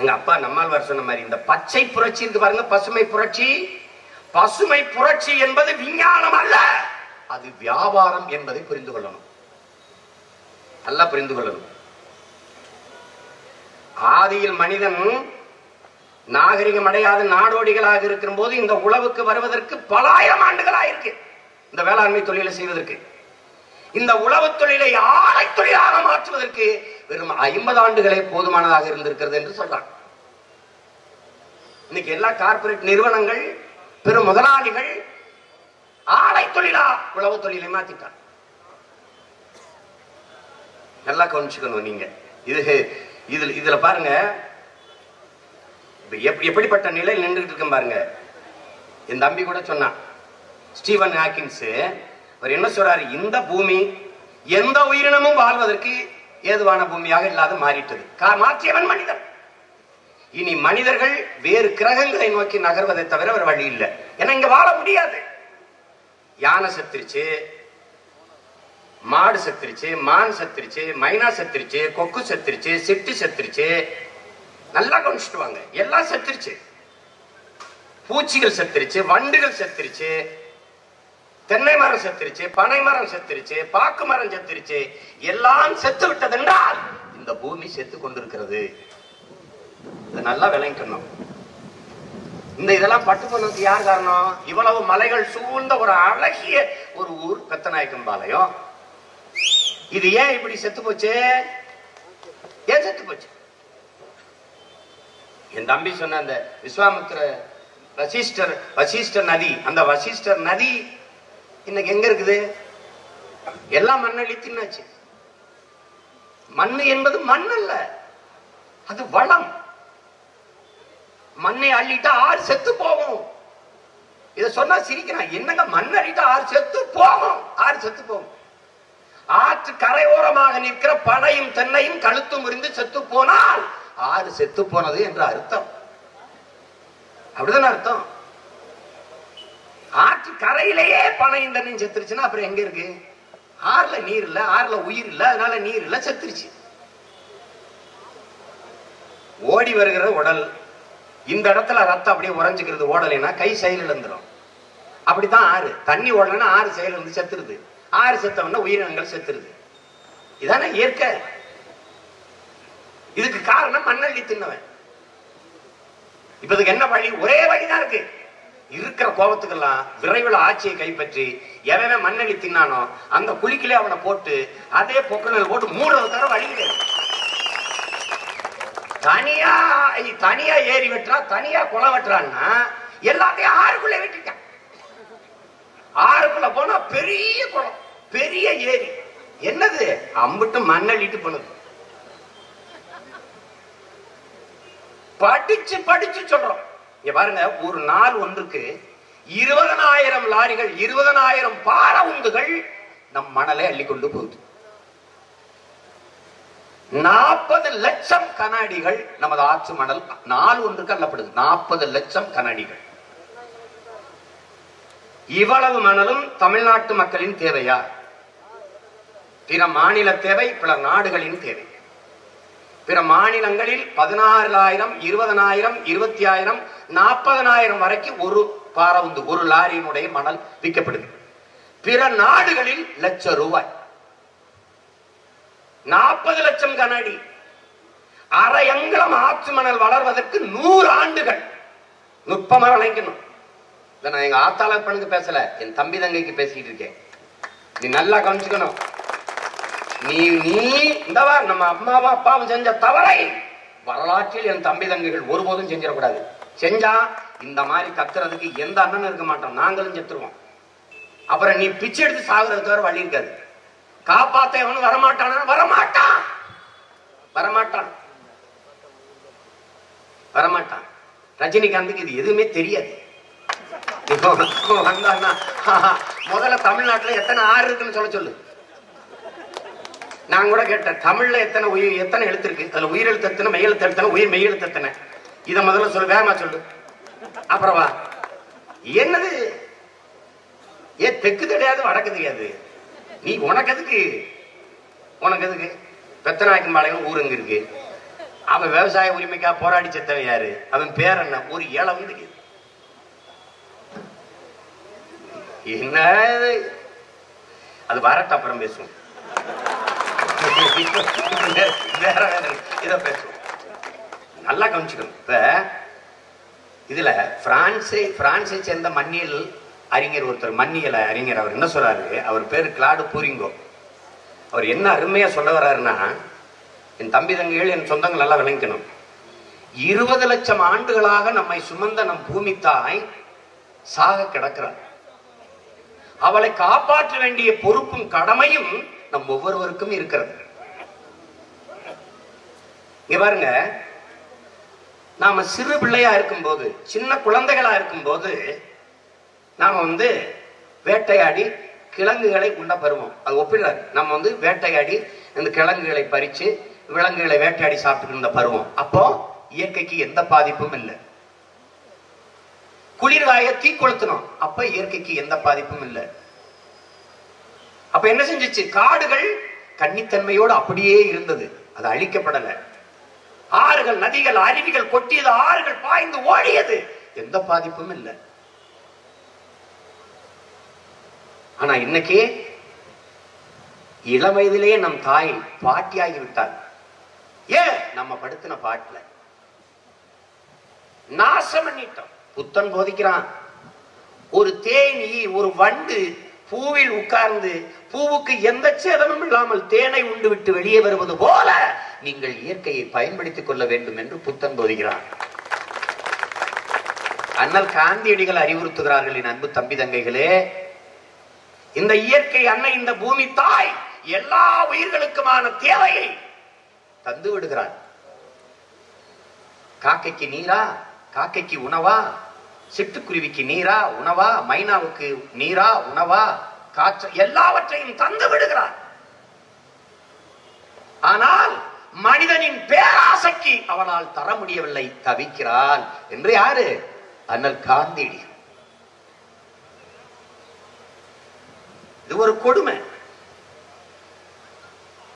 எங்க அப்பா நம்மாழ்வார் சொன்ன மாதிரி இந்த பச்சை புரட்சி இருக்கு பாருங்க பசுமை புரட்சி. பசுமை புரட்சி என்பது விஞ்ஞானம் அல்ல. அது வியாபாரம் என்பதை புரிந்து கொள்ளணும். நல்லா புரிந்து கொள்ளணும். ஆதியில் மனிதன் நாகரிகம் அடையாத நாடோடிகளாக இருக்கிற போது இந்த உழவுக்கு வருவதற்கு பல ஆயிரம் ஆண்டுகளாயிருக்கு. இந்த வேளாண்மை தொழிலை செய்வதற்கு. இந்த உழவு தொழிலை ஆலை தொழிலாக மாற்றுவதற்கு வெறும் ஐம்பது ஆண்டுகளே போதுமானதாக இருந்திருக்கிறது என்று சொல்றான். இன்னைக்கு எல்லா கார்பரேட் நிறுவனங்கள் பெரும் முதலாளிகள் ஆலை தொழிலா உழவு தொழிலை மாத்திட்டான் நல்லா கவனிச்சுக்கணும் நீங்க. இது இதுல இதுல பாருங்க. எப்படிப்பட்ட நிலையில் நின்றுட்டு இருக்கேன் பாருங்க. என் தம்பி கூட சொன்னான் ஸ்டீவன் ஹாக்கின்ஸ் அவர் என்ன சொல்றாரு? இந்த பூமி எந்த உயிரினமும் வாழ்வதற்கு ஏதுவான பூமியாக இல்லாத மாறிட்டது. மாற்றியவன் மனிதன். இனி மனிதர்கள் வேறு கிரகங்களை நோக்கி நகர்வதை தவிர ஒரு வழி இல்லை. ஏன்னா இங்க வாழ முடியாது. யானை செத்துருச்சு மாடு செத்துருச்சு மான் செத்துருச்சு மைனா செத்துருச்சு கொக்கு செத்துருச்சு சிட்டு செத்துருச்சு. நல்லா கவனிச்சுட்டு வாங்க. எல்லாம் செத்துருச்சு. பூச்சிகள் செத்துருச்சு வண்டுகள் செத்துருச்சு. தென்னை மரம் செத்துருச்சு பனை மரம் செத்துருச்சு பாக்கு மரம் செத்துருச்சு எல்லாம் செத்து விட்டது என்றால் இந்த பூமி செத்து கொண்டிருக்கிறது. இதை நல்லா விளங்கிக்கணும். இந்த இதெல்லாம் பட்டு போனதுக்கு யார் காரணம்? இவ்வளவு மலைகள் சூழ்ந்த ஒரு அழகிய ஒரு ஊர் பெத்தநாயக்கம் பாளையம். இது ஏன் இப்படி செத்து போச்சு? ஏன் செத்து போச்சு? என் தம்பி சொன்ன அந்த விஸ்வாமித்திர வசிஷ்டர் வசிஷ்டர் நதி அந்த வசிஷ்டர் நதி இன்னைக்கு எங்க இருக்குது? எல்லாம் மண்ணள்ளி தின்னாச்சு. மண்ணு என்பது மண் அல்ல அது வளம். மண்ணை அள்ளிட்டா ஆறு செத்து போகும். இத சொன்னா சிரிக்கிறான் என்னங்க மண் அள்ளிட்டா ஆறு செத்து போகும்? ஆறு செத்து போகும். ஆற்று கரையோரமாக நிற்கிற பனையும் தென்னையும் கழுத்தும் முறிந்து செத்து போனால் ஆறு செத்து போனது என்ற அர்த்தம். அப்படிதான் அர்த்தம்? ஆற்று கரையிலேயே பனை இந்த நீர் செத்துருச்சுன்னா அப்புறம் எங்க இருக்கு? ஆறுல நீர் இல்ல ஆறுல உயிர் இல்ல அதனால நீர் இல்ல செத்துருச்சு. ஓடி வருகிற உடல் இந்த இடத்துல ரத்தம் அப்படியே உறைஞ்சுக்கிறது ஓடலைன்னா கை செயல் இழந்துடும் அப்படித்தான் ஆறு. தண்ணி ஓடலைன்னா ஆறு செயல் இருந்து செத்துருது. ஆறு செத்தவன உயிரினங்கள் செத்துருது. இதானே இயற்கை. இதுக்கு காரணம் மண்ணள்ளி தின்னவன். இப்ப இதுக்கு என்ன வழி? ஒரே வழிதான் இருக்கு. இருக்கிற கோபத்துக்கெல்லாம் விரைவில் ஆட்சியை கைப்பற்றி எவன் மண்ணள்ளி தின்னானோ அந்த குழிக்கிலே அவனை போட்டு அதே பொக்கல் போட்டு மூணு தர வழி கிடையாது. தனியா தனியா ஏறி வெட்டுறா தனியா குளம் வெட்டுறான்னா எல்லாத்தையும் ஆறுக்குள்ள வெட்டிட்டான். ஆறுக்குள்ள போனா பெரிய குளம் பெரிய ஏரி. என்னது? அம்பிட்டு மண்ணள்ளிட்டு பண்ணுது படிச்சு படிச்சு சொல்றோம். இங்க பாருங்க ஒரு நாள் ஒன்றுக்கு இருபதனாயிரம் லாரிகள் இருபதனாயிரம் பார உந்துகள் நம் மணலை அள்ளிக்கொண்டு போகுது. நாற்பது லட்சம் கண்ணாடிகள் நமது ஆற்று மணல் நாள் ஒன்றுக்கு அள்ளப்படுது. நாற்பது லட்சம் கண்ணாடிகள். இவ்வளவு மணலும் தமிழ்நாட்டு மக்களின் தேவையா? பிற மாநில தேவை பிற நாடுகளின் தேவை. பிற மாநிலங்களில் பதினாறாயிரம் இருபதனாயிரம் இருபத்தி ஆயிரம் நாற்பதனாயிரம் வரைக்கும் ஒரு பாரவுந்து ஒரு லாரியினுடைய மணல் விற்கப்படுது. பிற நாடுகளில் லட்சம் ரூபாய். நாற்பது லட்சம் கனடி அரை ஆற்று மணல் வளர்வதற்கு நூறு ஆண்டுகள். நுட்பமா விளைக்கணும் இதை நான் எங்க ஆத்தாளப்பனுக்கு பேசல. என் தம்பி தங்கைக்கு பேசிட்டு இருக்கேன். நீ நல்லா கவனிச்சுக்கணும். நீ நீ இந்தவா நம்ம அம்மாவும் அப்பாவும் செஞ்ச தவறை வரலாற்றில் என் தம்பி தங்கைகள் ஒருபோதும் செஞ்சிடக்கூடாது. செஞ்சா இந்த மாதிரி கத்துறதுக்கு எந்த அண்ணனும் இருக்க மாட்டோம். நாங்களும் செத்துருவோம். அப்புறம் நீ பிச்சை எடுத்து சாகுறதுக்கு வர வழி இருக்காது. காப்பாத்த எவனும் வரமாட்டானா? வரமாட்டான். வரமாட்டான். வரமாட்டான். ரஜினிகாந்துக்கு இது எதுவுமே தெரியாது. இப்போ வந்தான்னா முதல்ல தமிழ்நாட்டுல எத்தனை ஆறு இருக்குன்னு சொல்ல சொல்லு. நான் கூட கேட்டேன் தமிழ்ல எத்தனை உயிர் எத்தனை எழுத்து இருக்கு அதுல உயிர் எழுத்து எத்தனை மெய் எழுத்து எத்தனை உயிர் மெயெழுத்து எத்தனை இதை முதல்ல சொல்லு வேகமா சொல்லு. அப்புறமா என்னது? ஏன் தெற்கு தெரியாது வடக்கு தெரியாது. நீ உனக்கு எதுக்கு? உனக்கு எதுக்கு? பெத்தநாயக்கம்பாளையம் ஊர் எங்க இருக்கு? அவன் விவசாய உரிமைக்காக போராடி செத்தவன் யாரு? அவன் பேர் என்ன? ஒரு ஏழம் தெரியுது என்ன அது வரட்ட அப்புறம் பேசுவோம். வேற வேற இதை பேசுவோம் நல்லா கவனிச்சுக்கணும் இப்ப இதுல பிரான்ஸை பிரான்ஸை சேர்ந்த மண்ணியல் அறிஞர் ஒருத்தர் மண்ணியல அறிஞர் அவர் என்ன சொல்றாரு? அவர் பேரு கிளாடு பூரிங்கோ. அவர் என்ன அருமையா சொல்ல வர்றாருன்னா என் தம்பி தங்கைகள் என் சொந்தங்கள் நல்லா விளங்கணும். இருபது லட்சம் ஆண்டுகளாக நம்மை சுமந்த நம் பூமி தாய் சாக கிடக்கிறார் அவளை காப்பாற்ற வேண்டிய பொறுப்பும் கடமையும் நம் ஒவ்வொருவருக்கும் இருக்கிறது. இங்க பாருங்க நாம சிறு பிள்ளையா இருக்கும்போது சின்ன குழந்தைகளா இருக்கும்போது நாம வந்து வேட்டையாடி கிழங்குகளை உண்ட பருவோம் அது ஒப்பிடுறாரு நம்ம வந்து வேட்டையாடி இந்த கிழங்குகளை பறிச்சு விலங்குகளை வேட்டையாடி சாப்பிட்டு இருந்த பருவம். அப்போ இயற்கைக்கு எந்த பாதிப்பும் இல்லை. குளிர்காய தீ கொளுத்தணும். அப்ப இயற்கைக்கு எந்த பாதிப்பும் இல்லை. அப்ப என்ன செஞ்சிச்சு? காடுகள் கன்னித்தன்மையோடு அப்படியே இருந்தது. அது அழிக்கப்படல. ஆறுகள் நதிகள் அருவிகள் கொட்டியது ஆறுகள் பாய்ந்து ஓடியது. எந்த பாதிப்பும் இல்லை. ஆனா இன்னைக்கு இளம் வயதிலேயே நம் தாய் பாட்டியாகி விட்டாள். ஏன்? நம்ம படுத்தின பாட்டுல. நாசம் பண்ணிட்டோம். புத்தன் போதிக்கிறான். ஒரு தேனி ஒரு வண்டு பூவில் உட்கார்ந்து பூவுக்கு எந்த சேதமும் இல்லாமல் தேனை உண்டு விட்டு வெளியே வருவது போல நீங்கள் இயற்கையை பயன்படுத்திக் கொள்ள வேண்டும் என்று புத்தன் போதுகிறார் அண்ணல் காந்தியடிகள் அறிவுறுத்துகிறார்கள் என் அன்பு தம்பி தங்கைகளே. இந்த இயற்கை அன்னை இந்த பூமி தாய் எல்லா உயிர்களுக்குமான தேவையை தந்து விடுகிறார் காக்கைக்கு நீரா காக்கைக்கு உணவா சிட்டுக்குருவிக்கு நீரா உணவா மைனாவுக்கு நீரா உணவா காற்று எல்லாவற்றையும் தந்து விடுகிறார். ஆனால் மனிதனின் பேராசைக்கு அவனால் தர முடியவில்லை தவிக்கிறான். என்று யாரு? அண்ணல் காந்தியடி இது ஒரு கொடுமை.